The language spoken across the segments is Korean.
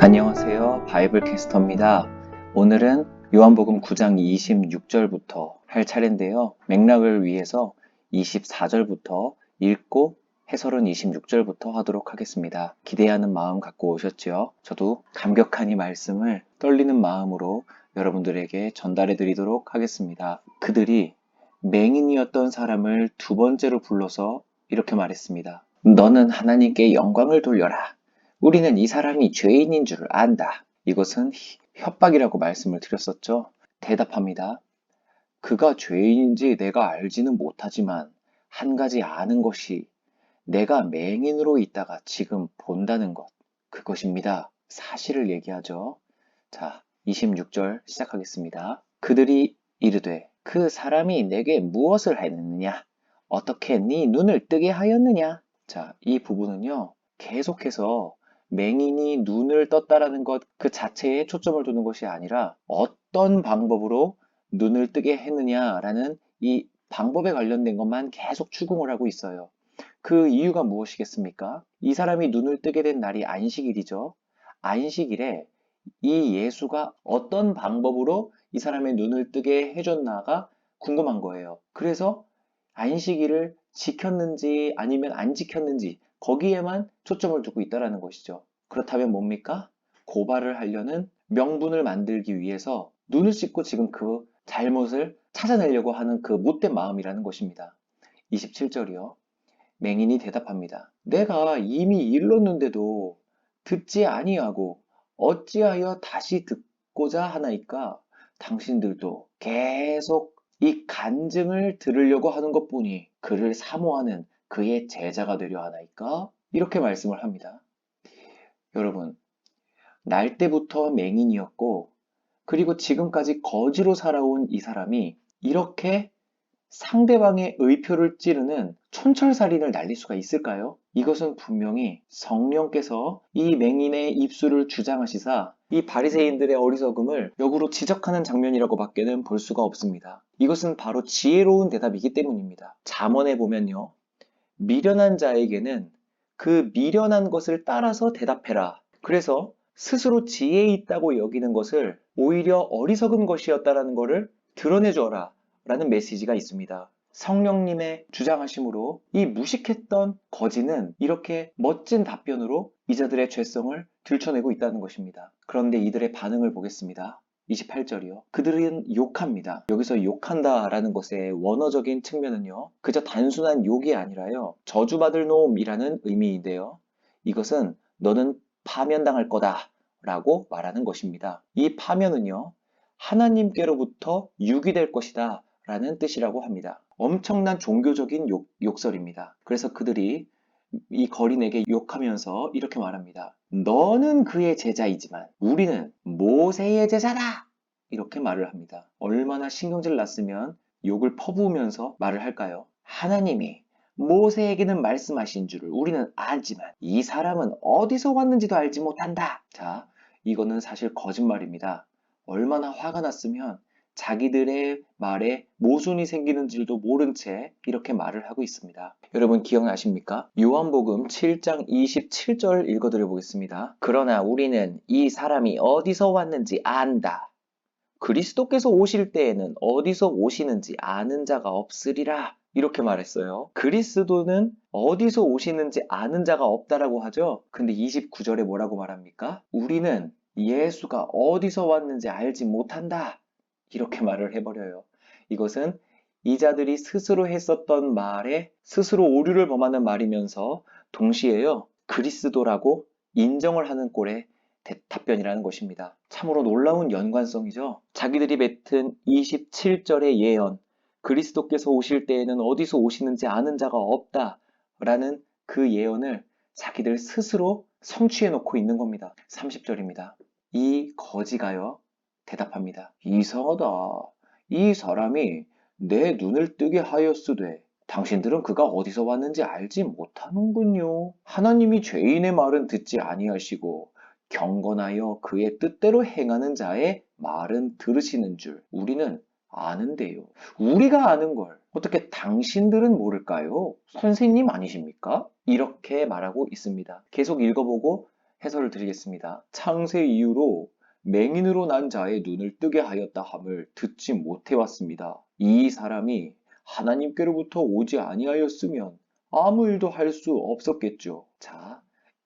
안녕하세요. 바이블 캐스터입니다. 오늘은 요한복음 9장 26절부터 할 차례인데요. 맥락을 위해서 24절부터 읽고 해설은 26절부터 하도록 하겠습니다. 기대하는 마음 갖고 오셨죠? 저도 감격한 이 말씀을 떨리는 마음으로 여러분들에게 전달해 드리도록 하겠습니다. 그들이 맹인이었던 사람을 두 번째로 불러서 이렇게 말했습니다. 너는 하나님께 영광을 돌려라. 우리는 이 사람이 죄인인 줄 안다. 이것은 협박이라고 말씀을 드렸었죠. 대답합니다. 그가 죄인인지 내가 알지는 못하지만 한 가지 아는 것이 내가 맹인으로 있다가 지금 본다는 것. 그것입니다. 사실을 얘기하죠. 자, 26절 시작하겠습니다. 그들이 이르되 그 사람이 내게 무엇을 했느냐? 어떻게 네 눈을 뜨게 하였느냐? 자, 이 부분은요. 계속해서 맹인이 눈을 떴다라는 것 그 자체에 초점을 두는 것이 아니라 어떤 방법으로 눈을 뜨게 했느냐라는 이 방법에 관련된 것만 계속 추궁을 하고 있어요. 그 이유가 무엇이겠습니까? 이 사람이 눈을 뜨게 된 날이 안식일이죠. 안식일에 이 예수가 어떤 방법으로 이 사람의 눈을 뜨게 해줬나가 궁금한 거예요. 그래서 안식일을 지켰는지 아니면 안 지켰는지 거기에만 초점을 두고 있다라는 것이죠. 그렇다면 뭡니까? 고발을 하려는 명분을 만들기 위해서 눈을 씻고 지금 그 잘못을 찾아내려고 하는 그 못된 마음이라는 것입니다. 27절이요. 맹인이 대답합니다. 내가 이미 일렀는데도 듣지 아니하고 어찌하여 다시 듣고자 하나이까? 당신들도 계속 이 간증을 들으려고 하는 것 뿐이 그를 사모하는 그의 제자가 되려 하나이까? 이렇게 말씀을 합니다. 여러분, 날 때부터 맹인이었고, 그리고 지금까지 거지로 살아온 이 사람이 이렇게 상대방의 의표를 찌르는 촌철살인을 날릴 수가 있을까요? 이것은 분명히 성령께서 이 맹인의 입술을 주장하시사 이 바리새인들의 어리석음을 역으로 지적하는 장면이라고 밖에는 볼 수가 없습니다. 이것은 바로 지혜로운 대답이기 때문입니다. 잠언에 보면요. 미련한 자에게는 그 미련한 것을 따라서 대답해라. 그래서 스스로 지혜 있다고 여기는 것을 오히려 어리석은 것이었다라는 것을 드러내 줘라. 라는 메시지가 있습니다. 성령님의 주장하심으로 이 무식했던 거지는 이렇게 멋진 답변으로 이자들의 죄성을 들춰내고 있다는 것입니다. 그런데 이들의 반응을 보겠습니다. 28절이요. 그들은 욕합니다. 여기서 욕한다라는 것의 원어적인 측면은요. 그저 단순한 욕이 아니라요. 저주받을 놈이라는 의미인데요. 이것은 너는 파면당할 거다 라고 말하는 것입니다. 이 파면은요. 하나님께로부터 유기될 것이다 라는 뜻이라고 합니다. 엄청난 종교적인 욕, 욕설입니다. 그래서 그들이 이 거린에게 욕하면서 이렇게 말합니다. 너는 그의 제자이지만 우리는 모세의 제자다! 이렇게 말을 합니다. 얼마나 신경질 났으면 욕을 퍼부으면서 말을 할까요? 하나님이 모세에게는 말씀하신 줄을 우리는 알지만 이 사람은 어디서 왔는지도 알지 못한다. 자, 이거는 사실 거짓말입니다. 얼마나 화가 났으면 자기들의 말에 모순이 생기는 줄도 모른 채 이렇게 말을 하고 있습니다. 여러분 기억나십니까? 요한복음 7장 27절 읽어드려 보겠습니다. 그러나 우리는 이 사람이 어디서 왔는지 안다. 그리스도께서 오실 때에는 어디서 오시는지 아는 자가 없으리라. 이렇게 말했어요. 그리스도는 어디서 오시는지 아는 자가 없다라고 하죠. 근데 29절에 뭐라고 말합니까? 우리는 예수가 어디서 왔는지 알지 못한다. 이렇게 말을 해버려요. 이것은 이자들이 스스로 했었던 말에 스스로 오류를 범하는 말이면서 동시에요. 그리스도라고 인정을 하는 꼴의 답변이라는 것입니다. 참으로 놀라운 연관성이죠. 자기들이 뱉은 27절의 예언, 그리스도께서 오실 때에는 어디서 오시는지 아는 자가 없다. 라는 그 예언을 자기들 스스로 성취해 놓고 있는 겁니다. 30절입니다. 이 거지가요, 대답합니다. 이상하다. 이 사람이 내 눈을 뜨게 하였으되 당신들은 그가 어디서 왔는지 알지 못하는군요. 하나님이 죄인의 말은 듣지 아니하시고 경건하여 그의 뜻대로 행하는 자의 말은 들으시는 줄 우리는 아는데요. 우리가 아는 걸 어떻게 당신들은 모를까요? 선생님 아니십니까? 이렇게 말하고 있습니다. 계속 읽어보고 해설을 드리겠습니다. 창세 이후로 맹인으로 난 자의 눈을 뜨게 하였다 함을 듣지 못해 왔습니다. 이 사람이 하나님께로부터 오지 아니하였으면 아무 일도 할 수 없었겠죠. 자,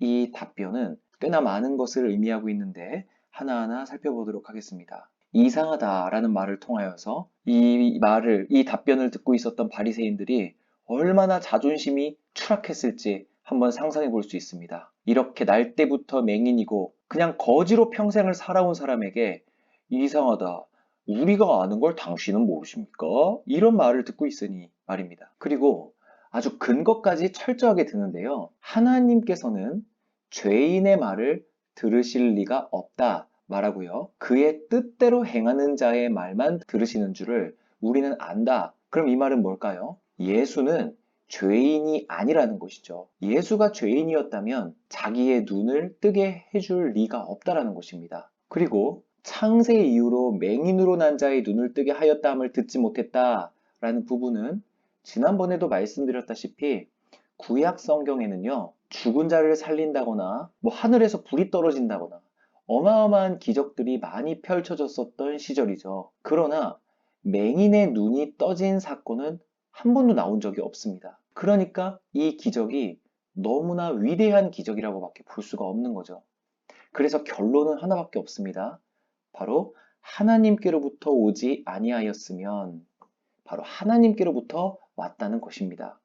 이 답변은 꽤나 많은 것을 의미하고 있는데 하나하나 살펴보도록 하겠습니다. 이상하다라는 말을 통하여서 이 말을 이 답변을 듣고 있었던 바리새인들이 얼마나 자존심이 추락했을지 한번 상상해 볼 수 있습니다. 이렇게 날 때부터 맹인이고 그냥 거지로 평생을 살아온 사람에게 이상하다. 우리가 아는 걸 당신은 모르십니까? 이런 말을 듣고 있으니 말입니다. 그리고 아주 근거까지 철저하게 드는데요. 하나님께서는 죄인의 말을 들으실 리가 없다 말하고요. 그의 뜻대로 행하는 자의 말만 들으시는 줄을 우리는 안다. 그럼 이 말은 뭘까요? 예수는 죄인이 아니라는 것이죠. 예수가 죄인이었다면 자기의 눈을 뜨게 해줄 리가 없다라는 것입니다. 그리고 창세 이후로 맹인으로 난 자의 눈을 뜨게 하였다함을 듣지 못했다라는 부분은 지난번에도 말씀드렸다시피 구약 성경에는요 죽은 자를 살린다거나 뭐 하늘에서 불이 떨어진다거나 어마어마한 기적들이 많이 펼쳐졌었던 시절이죠. 그러나 맹인의 눈이 떠진 사건은 한 번도 나온 적이 없습니다. 그러니까 이 기적이 너무나 위대한 기적이라고밖에 볼 수가 없는 거죠. 그래서 결론은 하나밖에 없습니다. 바로 하나님께로부터 오지 아니하였으면 바로 하나님께로부터 왔다는 것입니다.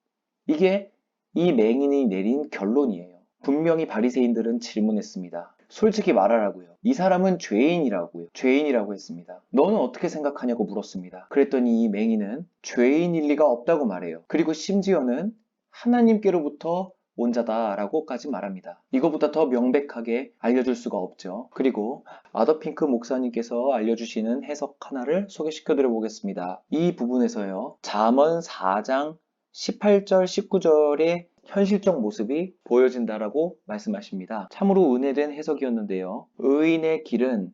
이게 이 맹인이 내린 결론이에요. 분명히 바리새인들은 질문했습니다. 솔직히 말하라고요. 이 사람은 죄인이라고요. 죄인이라고 했습니다. 너는 어떻게 생각하냐고 물었습니다. 그랬더니 이 맹인은 죄인일 리가 없다고 말해요. 그리고 심지어는 하나님께로부터 온 자다라고까지 말합니다. 이거보다 더 명백하게 알려줄 수가 없죠. 그리고 아더핑크 목사님께서 알려주시는 해석 하나를 소개시켜 드려 보겠습니다. 이 부분에서요. 잠언 4장 18절, 19절의 현실적 모습이 보여진다라고 말씀하십니다. 참으로 은혜된 해석이었는데요. 의인의 길은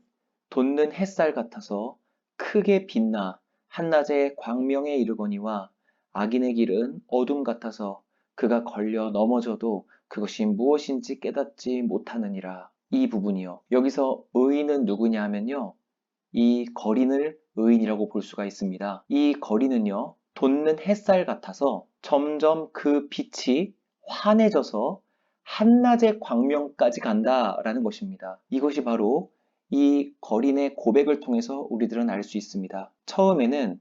돋는 햇살 같아서 크게 빛나 한낮에 광명에 이르거니와 악인의 길은 어둠 같아서 그가 걸려 넘어져도 그것이 무엇인지 깨닫지 못하느니라. 이 부분이요. 여기서 의인은 누구냐 하면요. 이 거린을 의인이라고 볼 수가 있습니다. 이 거린은요. 돋는 햇살 같아서 점점 그 빛이 환해져서 한낮의 광명까지 간다라는 것입니다. 이것이 바로 이 거린의 고백을 통해서 우리들은 알 수 있습니다. 처음에는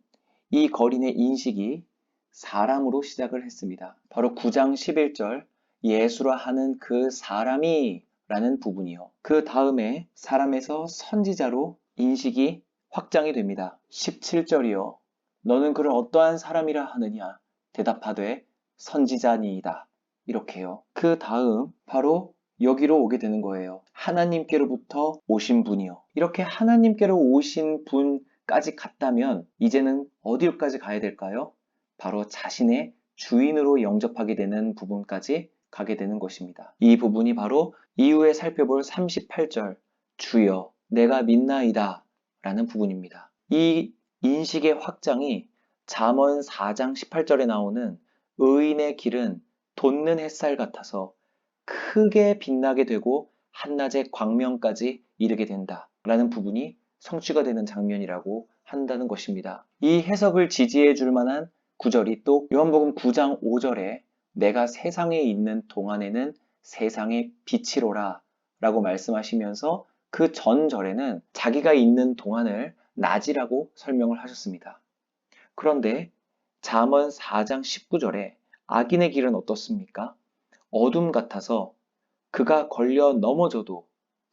이 거린의 인식이 사람으로 시작을 했습니다. 바로 9장 11절 예수라 하는 그 사람이 라는 부분이요. 그 다음에 사람에서 선지자로 인식이 확장이 됩니다. 17절이요. 너는 그를 어떠한 사람이라 하느냐? 대답하되 선지자니이다. 이렇게요. 그 다음 바로 여기로 오게 되는 거예요. 하나님께로부터 오신 분이요. 이렇게 하나님께로 오신 분까지 갔다면 이제는 어디까지 가야 될까요? 바로 자신의 주인으로 영접하게 되는 부분까지 가게 되는 것입니다. 이 부분이 바로 이후에 살펴볼 38절 주여 내가 믿나이다 라는 부분입니다. 이 인식의 확장이 잠언 4장 18절에 나오는 의인의 길은 돋는 햇살 같아서 크게 빛나게 되고 한낮의 광명까지 이르게 된다. 라는 부분이 성취가 되는 장면이라고 한다는 것입니다. 이 해석을 지지해 줄 만한 구절이 또 요한복음 9장 5절에 내가 세상에 있는 동안에는 세상의 빛이로라 라고 말씀하시면서 그 전절에는 자기가 있는 동안을 낮이라고 설명을 하셨습니다. 그런데 잠언 4장 19절에 악인의 길은 어떻습니까? 어둠 같아서 그가 걸려 넘어져도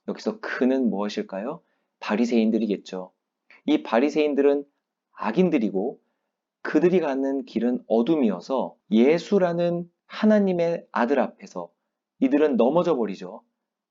여기서 그는 무엇일까요? 바리새인들이겠죠. 이 바리새인들은 악인들이고 그들이 가는 길은 어둠이어서 예수라는 하나님의 아들 앞에서 이들은 넘어져 버리죠.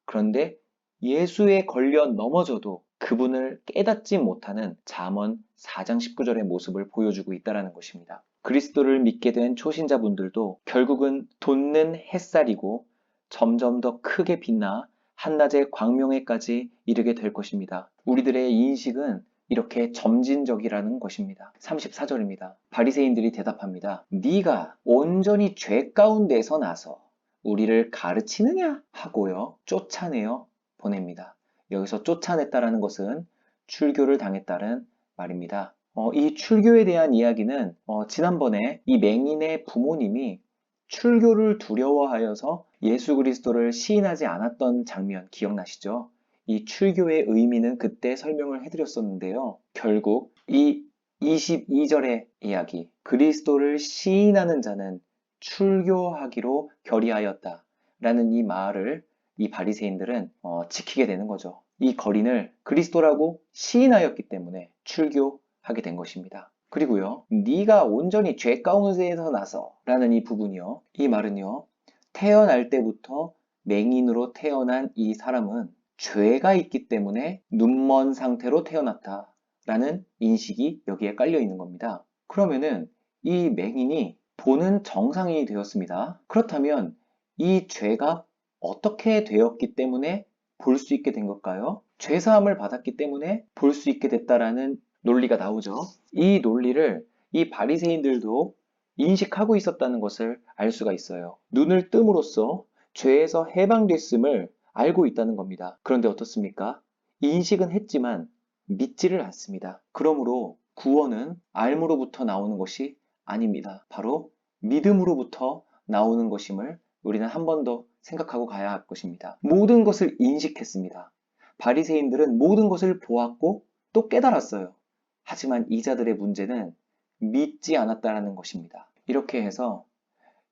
그런데 예수에 걸려 넘어져도 그분을 깨닫지 못하는 잠언 4장 19절의 모습을 보여주고 있다는 것입니다. 그리스도를 믿게 된 초신자분들도 결국은 돋는 햇살이고 점점 더 크게 빛나 한낮의 광명에까지 이르게 될 것입니다. 우리들의 인식은 이렇게 점진적이라는 것입니다. 34절입니다. 바리새인들이 대답합니다. 네가 온전히 죄 가운데서 나서 우리를 가르치느냐 하고요. 쫓아내어 보냅니다. 여기서 쫓아냈다라는 것은 출교를 당했다는 말입니다. 어, 이 출교에 대한 이야기는 어, 지난번에 이 맹인의 부모님이 출교를 두려워하여서 예수 그리스도를 시인하지 않았던 장면 기억나시죠? 이 출교의 의미는 그때 설명을 해드렸었는데요. 결국 이 22절의 이야기, 그리스도를 시인하는 자는 출교하기로 결의하였다. 라는 이 말을 이 바리새인들은 어, 지키게 되는 거죠. 이 거린을 그리스도라고 시인하였기 때문에 출교하게 된 것입니다. 그리고요, 네가 온전히 죄 가운데에서 나서 라는 이 부분이요. 이 말은요, 태어날 때부터 맹인으로 태어난 이 사람은 죄가 있기 때문에 눈먼 상태로 태어났다. 라는 인식이 여기에 깔려 있는 겁니다. 그러면은 이 맹인이 보는 정상이 되었습니다. 그렇다면 이 죄가 어떻게 되었기 때문에 볼 수 있게 된 걸까요? 죄사함을 받았기 때문에 볼 수 있게 됐다라는 논리가 나오죠. 이 논리를 이 바리새인들도 인식하고 있었다는 것을 알 수가 있어요. 눈을 뜸으로써 죄에서 해방됐음을 알고 있다는 겁니다. 그런데 어떻습니까? 인식은 했지만 믿지를 않습니다. 그러므로 구원은 알므로부터 나오는 것이 아닙니다. 바로 믿음으로부터 나오는 것임을 우리는 한 번 더 생각하고 가야 할 것입니다. 모든 것을 인식했습니다. 바리새인들은 모든 것을 보았고 또 깨달았어요. 하지만 이자들의 문제는 믿지 않았다라는 것입니다. 이렇게 해서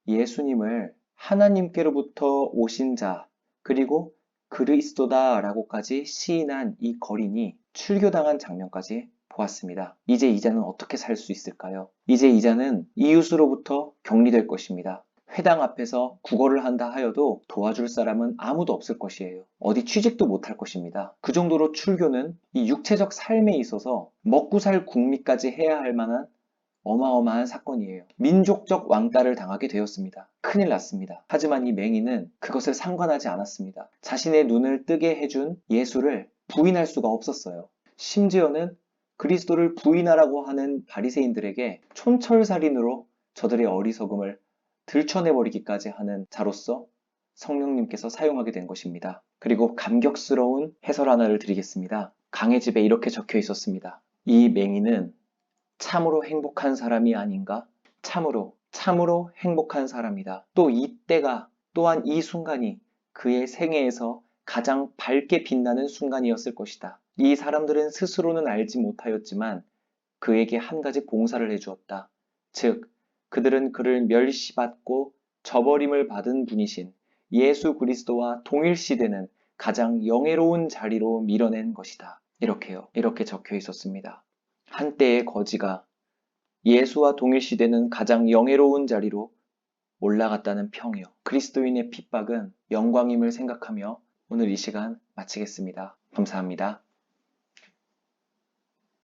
예수님을 하나님께로부터 오신 자 그리고 그리스도다라고까지 시인한 이 거린이 출교당한 장면까지 보았습니다. 이제 이자는 어떻게 살 수 있을까요? 이제 이자는 이웃으로부터 격리될 것입니다. 회당 앞에서 국어를 한다 하여도 도와줄 사람은 아무도 없을 것이에요. 어디 취직도 못할 것입니다. 그 정도로 출교는 이 육체적 삶에 있어서 먹고 살 국리까지 해야 할 만한 어마어마한 사건이에요. 민족적 왕따를 당하게 되었습니다. 큰일 났습니다. 하지만 이 맹인은 그것을 상관하지 않았습니다. 자신의 눈을 뜨게 해준 예수를 부인할 수가 없었어요. 심지어는 그리스도를 부인하라고 하는 바리새인들에게 촌철살인으로 저들의 어리석음을 들춰내버리기까지 하는 자로서 성령님께서 사용하게 된 것입니다. 그리고 감격스러운 해설 하나를 드리겠습니다. 강의 집에 이렇게 적혀 있었습니다. 이 맹인은 참으로 행복한 사람이 아닌가? 참으로, 참으로 행복한 사람이다. 또 이때가, 또한 이 순간이 그의 생애에서 가장 밝게 빛나는 순간이었을 것이다. 이 사람들은 스스로는 알지 못하였지만 그에게 한 가지 봉사를 해주었다. 즉, 그들은 그를 멸시받고 저버림을 받은 분이신 예수 그리스도와 동일시되는 가장 영예로운 자리로 밀어낸 것이다. 이렇게요. 이렇게 적혀 있었습니다. 한때의 거지가 예수와 동일시되는 가장 영예로운 자리로 올라갔다는 평이요. 그리스도인의 핍박은 영광임을 생각하며 오늘 이 시간 마치겠습니다. 감사합니다.